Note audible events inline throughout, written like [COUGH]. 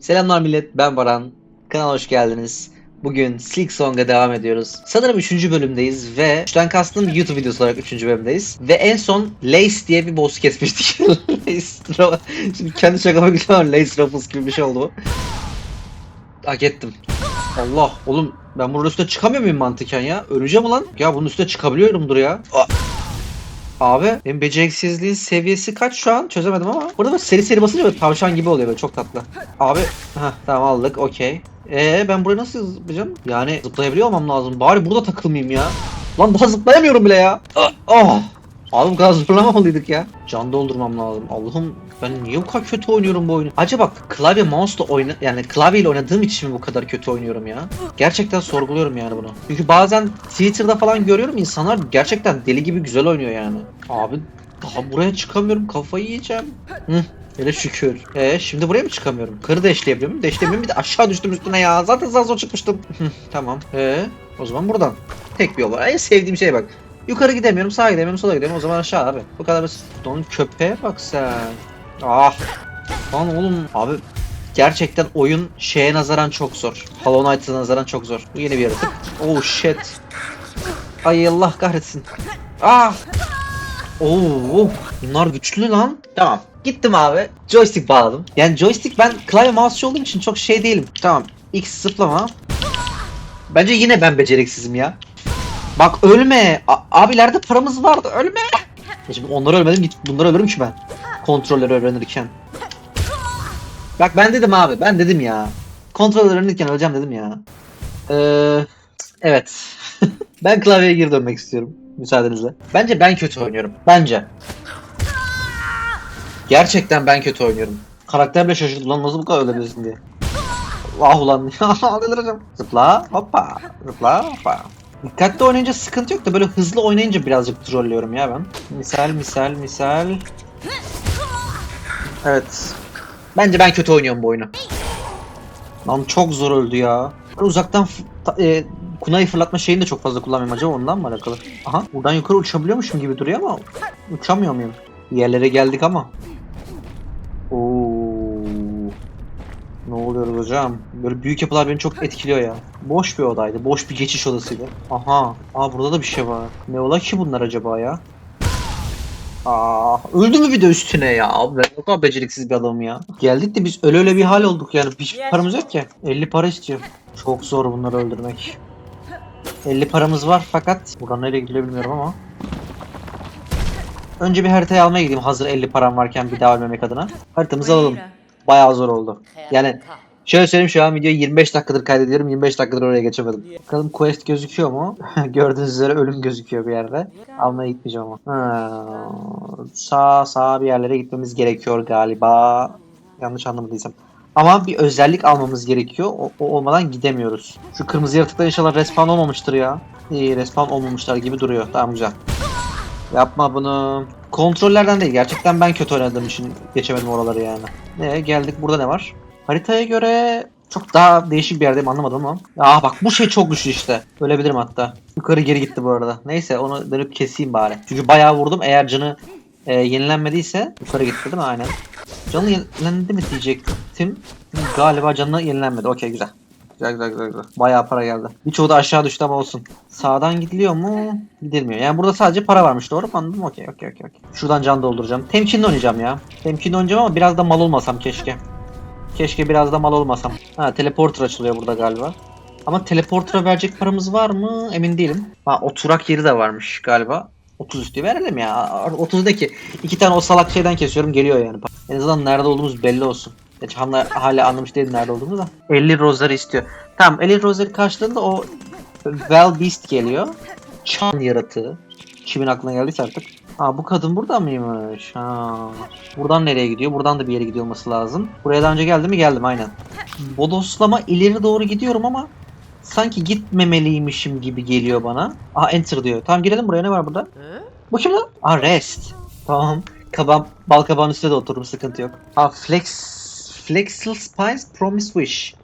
Selamlar millet, ben Baran. Kanala hoş geldiniz. Bugün Silk Song'a devam ediyoruz. Sanırım 3. bölümdeyiz ve şuradan kastım YouTube videosu olarak 3. bölümdeyiz. Ve en son Lace diye bir boss kesmiştik. [LAUGHS] Lace, Şimdi kendi şakama gülüyorum Lace Ruffles gibi bir şey oldu bu. Hak ettim. Allah oğlum ben bunun üstüne çıkamıyor muyum mantıken ya? Öleceğim ulan. Ya bunun üstüne çıkabiliyorumdur ya. Aa. Abi benim beceriksizliğin seviyesi kaç şu an çözemedim ama. Burada böyle seri seri basınca böyle tavşan gibi oluyor böyle çok tatlı. Abi heh, tamam aldık okey. Ee ben burayı nasıl zıplayacağım? Yani zıplayabiliyor olmam lazım. Bari burada takılmayayım ya. Lan daha zıplayamıyorum bile ya. Ah. Abi bu kadar zorlamamalıydık ya. Can doldurmam lazım. Allah'ım ben niye bu kadar kötü oynuyorum bu oyunu? Acaba klavye mouse'la oyna yani klavyeyle oynadığım için mi bu kadar kötü oynuyorum ya? Gerçekten sorguluyorum yani bunu. Çünkü bazen Twitter'da falan görüyorum insanlar gerçekten deli gibi güzel oynuyor yani. Abi daha buraya çıkamıyorum kafayı yiyeceğim. Hı. Hele şükür. E şimdi buraya mı çıkamıyorum? Karı deşleyebiliyor muyum? Deşleyemiyorum bir de aşağı düştüm üstüne ya. Zaten zar zor çıkmıştım. Tamam. E o zaman buradan. Tek bir yol var. En sevdiğim şey bak. Yukarı gidemiyorum, sağa gidemiyorum, sola gidemiyorum. O zaman aşağı abi. Bu kadar basit. Don köpeğe bak sen. Ah. Lan oğlum abi gerçekten oyun şeye nazaran çok zor. Hollow Knight'a nazaran çok zor. Bu yeni bir yaratık. Oh shit. Ay Allah kahretsin. Ah. Oo, bunlar güçlü lan. Tamam. Gittim abi. Joystick bağladım. Yani joystick ben klavye mouse'cu olduğum için çok şey değilim. Tamam. X zıplama. Bence yine ben beceriksizim ya. Bak ölme. A- abilerde paramız vardı. Ölme. Şimdi onları ölmedim. Git bunları ölürüm ki ben. Kontrolleri öğrenirken. Bak ben dedim abi. Ben dedim ya. Kontrolleri öğrenirken öleceğim dedim ya. Ee, evet. [LAUGHS] ben klavyeye geri dönmek istiyorum. Müsaadenizle. Bence ben kötü oynuyorum. Bence. Gerçekten ben kötü oynuyorum. Karakter bile şaşırdı lan nasıl bu kadar ölebilirsin diye. Ah ulan [LAUGHS] delireceğim. Zıpla hoppa zıpla hoppa. Dikkatli oynayınca sıkıntı yok da böyle hızlı oynayınca birazcık trollüyorum ya ben. Misal misal misal. Evet. Bence ben kötü oynuyorum bu oyunu. Lan çok zor öldü ya. Uzaktan e, kunayı fırlatma şeyini de çok fazla kullanmıyorum acaba ondan mı alakalı? Aha buradan yukarı uçabiliyormuşum gibi duruyor ama uçamıyor muyum? Yerlere geldik ama. Ne oluyor hocam? Böyle büyük yapılar beni çok etkiliyor ya. Boş bir odaydı. Boş bir geçiş odasıydı. Aha. Aa burada da bir şey var. Ne ola ki bunlar acaba ya? Aa, öldü mü bir de üstüne ya? Abi ben o kadar beceriksiz bir adamım ya. Geldik de biz öyle öyle bir hal olduk yani. Hiç paramız yok ki. 50 para istiyor. Çok zor bunları öldürmek. 50 paramız var fakat buradan nereye gidiyor bilmiyorum ama. Önce bir haritayı almaya gideyim hazır 50 param varken bir daha ölmemek adına. Haritamızı alalım. Bayağı zor oldu. Yani şöyle söyleyeyim şu an videoyu 25 dakikadır kaydediyorum. 25 dakikadır oraya geçemedim. Bakalım quest gözüküyor mu? [LAUGHS] Gördüğünüz üzere ölüm gözüküyor bir yerde. Almaya gitmeyeceğim ama. Ha, sağ sağ bir yerlere gitmemiz gerekiyor galiba. Yanlış anlamadıysam. Ama bir özellik almamız gerekiyor. O, o olmadan gidemiyoruz. Şu kırmızı yaratıklar inşallah respawn olmamıştır ya. İyi respawn olmamışlar gibi duruyor. Tamam güzel. Yapma bunu. Kontrollerden değil. Gerçekten ben kötü oynadığım için geçemedim oraları yani. Ne geldik burada ne var? Haritaya göre çok daha değişik bir yerdeyim anlamadım ama. Aa bak bu şey çok güçlü işte. Ölebilirim hatta. Yukarı geri gitti bu arada. Neyse onu dönüp keseyim bari. Çünkü bayağı vurdum. Eğer canı e, yenilenmediyse yukarı gitti değil mi? Aynen. Canı yenilendi mi diyecektim. Galiba canı yenilenmedi. Okey güzel. Güzel güzel güzel güzel. Bayağı para geldi. Birçoğu da aşağı düştü ama olsun. Sağdan gidiliyor mu? Gidilmiyor. Yani burada sadece para varmış doğru mu anladım? Okey okey okey. Şuradan can dolduracağım. Temkinli oynayacağım ya. Temkinli oynayacağım ama biraz da mal olmasam keşke. Keşke biraz da mal olmasam. Ha teleporter açılıyor burada galiba. Ama teleporter'a verecek paramız var mı? Emin değilim. Ha oturak yeri de varmış galiba. 30 üstü verelim ya. 30'daki iki tane o salak şeyden kesiyorum geliyor yani. En azından nerede olduğumuz belli olsun. Gerçi hala, hala anlamış değilim nerede olduğumu da. 50 rozları istiyor. Tamam 50 rozları karşılığında o Vel Beast geliyor. Çan yaratığı. Kimin aklına geldiyse artık. Ha bu kadın burada mıymış? Ha. Buradan nereye gidiyor? Buradan da bir yere gidiyor olması lazım. Buraya daha önce geldi mi? Geldim aynen. Bodoslama ileri doğru gidiyorum ama sanki gitmemeliymişim gibi geliyor bana. Aha enter diyor. Tamam girelim buraya ne var burada? Bu kim lan? Aa rest. Tamam. Kabam, bal kabağın üstüne de otururum sıkıntı yok. Aa flex Flexil Spice Promise Wish.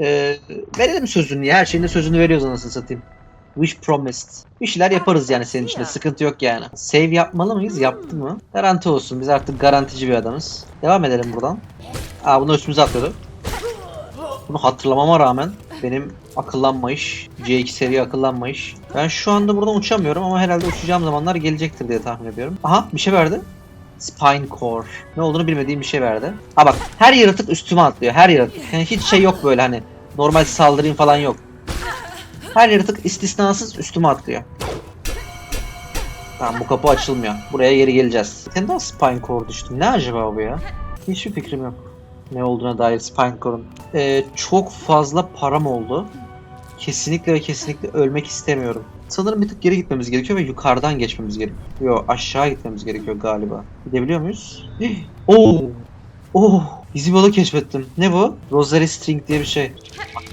Ee, verelim sözünü ya. Her şeyin de sözünü veriyoruz anasını satayım. Wish promised. Bir şeyler yaparız yani senin için de sıkıntı yok yani. Save yapmalı mıyız? Yaptı mı? Garanti olsun. Biz artık garantici bir adamız. Devam edelim buradan. Aa bunu üstümüze atlıyordu. Bunu hatırlamama rağmen benim akıllanmayış, C2 seri akıllanmayış. Ben şu anda buradan uçamıyorum ama herhalde uçacağım zamanlar gelecektir diye tahmin ediyorum. Aha bir şey verdi. Spine Core. Ne olduğunu bilmediğim bir şey verdi. Ha bak her yaratık üstüme atlıyor. Her yaratık. Yani hiç şey yok böyle hani normal saldırayım falan yok. Her yaratık istisnasız üstüme atlıyor. Tamam bu kapı açılmıyor. Buraya geri geleceğiz. Sen daha Spine Core düştüm. Ne acaba bu ya? Hiçbir fikrim yok. Ne olduğuna dair Spine Core'un. Ee, çok fazla param oldu. Kesinlikle ve kesinlikle ölmek istemiyorum. Sanırım bir tık geri gitmemiz gerekiyor ve yukarıdan geçmemiz gerekiyor. Aşağı gitmemiz gerekiyor galiba. Gidebiliyor muyuz? [GASPS] Oo! Oh! Bizim yolu keşfettim. Ne bu? Rosary String diye bir şey.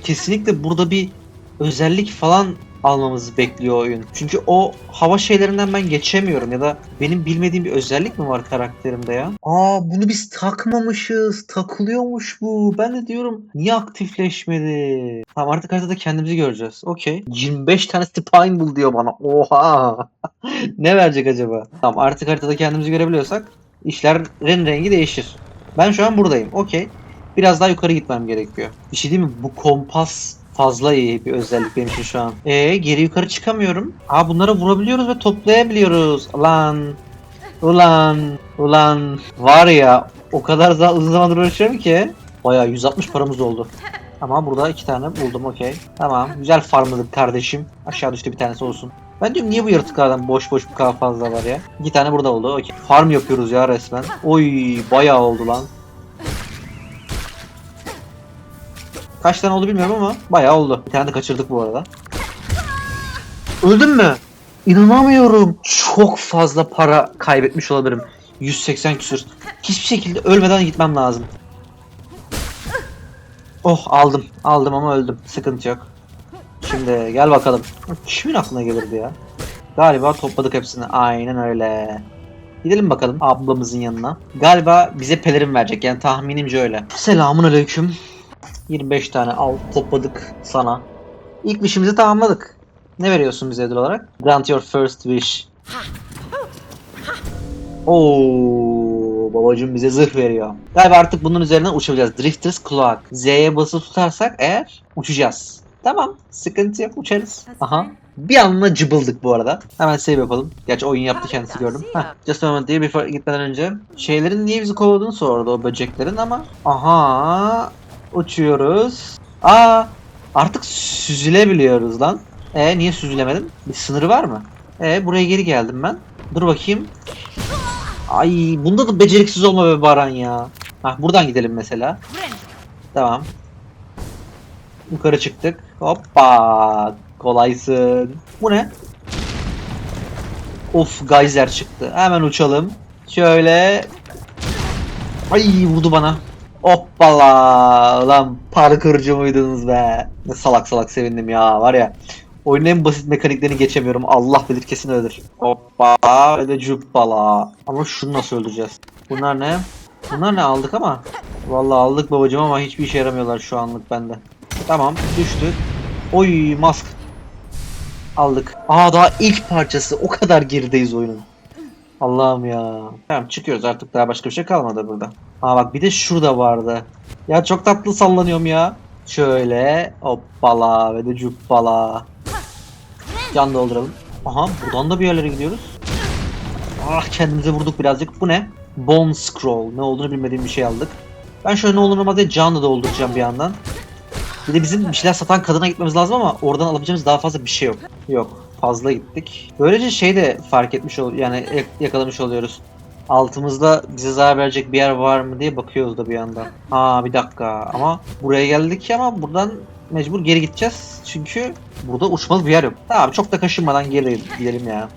Kesinlikle burada bir özellik falan almamızı bekliyor oyun. Çünkü o hava şeylerinden ben geçemiyorum ya da benim bilmediğim bir özellik mi var karakterimde ya? Aa bunu biz takmamışız. Takılıyormuş bu. Ben de diyorum niye aktifleşmedi? Tamam artık haritada kendimizi göreceğiz. Okey. 25 tane spine bul diyor bana. Oha. [LAUGHS] ne verecek acaba? Tamam artık haritada kendimizi görebiliyorsak işlerin rengi değişir. Ben şu an buradayım. Okey. Biraz daha yukarı gitmem gerekiyor. Bir şey değil mi? Bu kompas fazla iyi bir özellik benim için şu an. Ee geri yukarı çıkamıyorum. Aa bunları vurabiliyoruz ve toplayabiliyoruz. Ulan. Ulan. Ulan. Var ya o kadar daha uzun zamandır uğraşıyorum ki. Baya 160 paramız oldu. Ama burada iki tane buldum okey. Tamam güzel farmladık kardeşim. Aşağı düştü bir tanesi olsun. Ben diyorum niye bu yaratıklardan boş boş bu kadar fazla var ya. İki tane burada oldu okey. Farm yapıyoruz ya resmen. Oy bayağı oldu lan. Kaç tane oldu bilmiyorum ama bayağı oldu. Bir tane de kaçırdık bu arada. Öldün mü? İnanamıyorum. Çok fazla para kaybetmiş olabilirim. 180 küsür. Hiçbir şekilde ölmeden gitmem lazım. Oh aldım. Aldım ama öldüm. Sıkıntı yok. Şimdi gel bakalım. Kimin aklına gelirdi ya? Galiba topladık hepsini. Aynen öyle. Gidelim bakalım ablamızın yanına. Galiba bize pelerin verecek. Yani tahminimce öyle. Selamun aleyküm. 25 tane al topladık sana. İlk işimizi tamamladık. Ne veriyorsun bize ödül olarak? Grant your first wish. Oo, babacım bize zırh veriyor. Galiba artık bunun üzerinden uçabileceğiz. Drifter's Cloak. Z'ye basılı tutarsak eğer uçacağız. Tamam. Sıkıntı yok uçarız. Aha. Bir anla cıbıldık bu arada. Hemen save yapalım. Gerçi oyun yaptı kendisi gördüm. Heh, just a moment diye before gitmeden önce. Şeylerin niye bizi kovaladığını sordu o böceklerin ama. Aha. Uçuyoruz. Aa. Artık süzülebiliyoruz lan. E niye süzülemedim? Bir sınırı var mı? E buraya geri geldim ben. Dur bakayım. Ay bunda da beceriksiz olma be Baran ya. Hah buradan gidelim mesela. Tamam. Yukarı çıktık. Hoppa. Kolaysın. Bu ne? Of geyser çıktı. Hemen uçalım. Şöyle. Ay vurdu bana. Hoppala. Lan parkurcu muydunuz be? Ne salak salak sevindim ya var ya. Oyunun en basit mekaniklerini geçemiyorum. Allah bilir kesin öyledir. Hoppa ve de cuppala. Ama şunu nasıl öldüreceğiz? Bunlar ne? Bunlar ne aldık ama? Vallahi aldık babacım ama hiçbir işe yaramıyorlar şu anlık bende. Tamam düştü. Oy mask. Aldık. Aa daha ilk parçası. O kadar gerideyiz oyunun. Allah'ım ya. Tamam çıkıyoruz artık daha başka bir şey kalmadı burada. Aa bak bir de şurada vardı. Ya çok tatlı sallanıyorum ya. Şöyle hoppala ve de cuppala. Can dolduralım. Aha buradan da bir yerlere gidiyoruz. Ah kendimize vurduk birazcık. Bu ne? Bone Scroll. Ne olduğunu bilmediğim bir şey aldık. Ben şöyle ne olur olmaz diye can da dolduracağım bir yandan. Bir de bizim bir şeyler satan kadına gitmemiz lazım ama oradan alabileceğimiz daha fazla bir şey yok. Yok. Fazla gittik. Böylece şey de fark etmiş ol yani yak- yakalamış oluyoruz. Altımızda bize zarar verecek bir yer var mı diye bakıyoruz da bir yandan. Aa bir dakika ama buraya geldik ama buradan mecbur geri gideceğiz. Çünkü burada uçmalı bir yer yok. Tamam çok da kaşınmadan geri gidelim ya.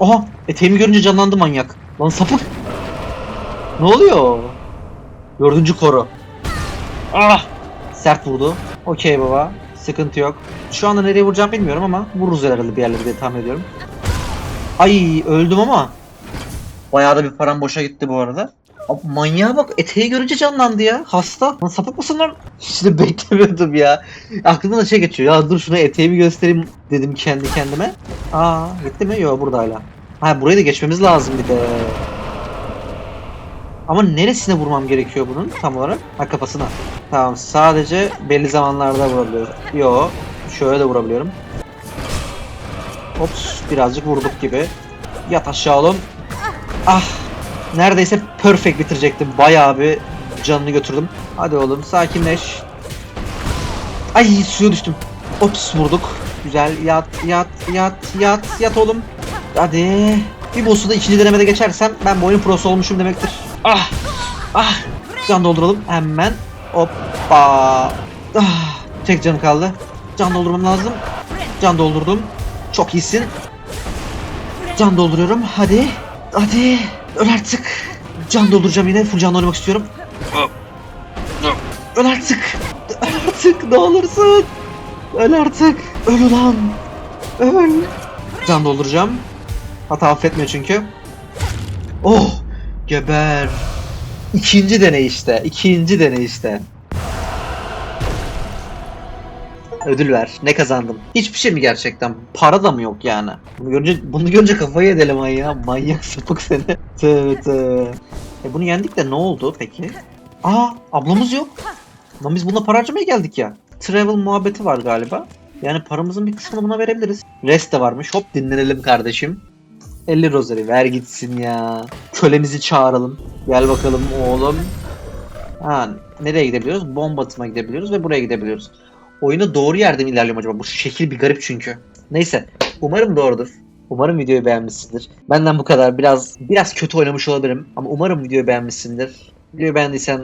Oha eteğimi görünce canlandı manyak. Lan sapık. Ne oluyor? Dördüncü koru. Ah! Sert vurdu. Okey baba. Sıkıntı yok. Şu anda nereye vuracağım bilmiyorum ama vururuz herhalde bir yerlere diye tahmin ediyorum. Ay öldüm ama. Bayağı da bir param boşa gitti bu arada. Abi manyağa bak eteği görünce canlandı ya. Hasta. Lan sapık mısın lan? [LAUGHS] Hiç de beklemiyordum ya. Aklımdan da şey geçiyor. Ya dur şuna eteğimi göstereyim dedim kendi kendime. Aa gitti mi? Yok burada hala. Ha burayı da geçmemiz lazım bir de. Ama neresine vurmam gerekiyor bunun tam olarak? Ha kafasına. Tamam sadece belli zamanlarda vurabiliyorum. Yo şöyle de vurabiliyorum. Ops birazcık vurduk gibi. Yat aşağı oğlum. Ah neredeyse perfect bitirecektim. Bayağı bir canını götürdüm. Hadi oğlum sakinleş. Ay suya düştüm. Ops vurduk. Güzel yat yat yat yat yat oğlum. Hadi. Bir boss'u da ikinci denemede geçersem ben bu oyunun prosu olmuşum demektir. Ah! Ah! Can dolduralım hemen. Hoppa! Ah! Tek canım kaldı. Can doldurmam lazım. Can doldurdum. Çok iyisin. Can dolduruyorum. Hadi. Hadi. Öl artık. Can dolduracağım yine. Full canlı oynamak istiyorum. Öl artık. Öl artık. Ne olursun. Öl artık. Öl ulan. Öl. Can dolduracağım. Hata affetmiyor çünkü. Oh! Geber. İkinci deney işte. İkinci deney işte. Ödül ver. Ne kazandım? Hiçbir şey mi gerçekten? Para da mı yok yani? Bunu görünce, bunu görünce kafayı edelim ay ya. Manyak [LAUGHS] sapık seni. Tövbe tövbe. E bunu yendik de ne oldu peki? Aa ablamız yok. Lan biz buna para harcamaya geldik ya. Travel muhabbeti var galiba. Yani paramızın bir kısmını buna verebiliriz. Rest de varmış. Hop dinlenelim kardeşim. 50 rozeri ver gitsin ya. Kölemizi çağıralım. Gel bakalım oğlum. Ha, nereye gidebiliyoruz? Bomba atına gidebiliyoruz ve buraya gidebiliyoruz. Oyunu doğru yerde mi ilerliyorum acaba? Bu şekil bir garip çünkü. Neyse. Umarım doğrudur. Umarım videoyu beğenmişsindir. Benden bu kadar. Biraz biraz kötü oynamış olabilirim. Ama umarım videoyu beğenmişsindir. Videoyu beğendiysen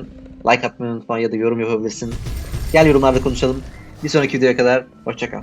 like atmayı unutma ya da yorum yapabilirsin. Gel yorumlarda konuşalım. Bir sonraki videoya kadar hoşçakal.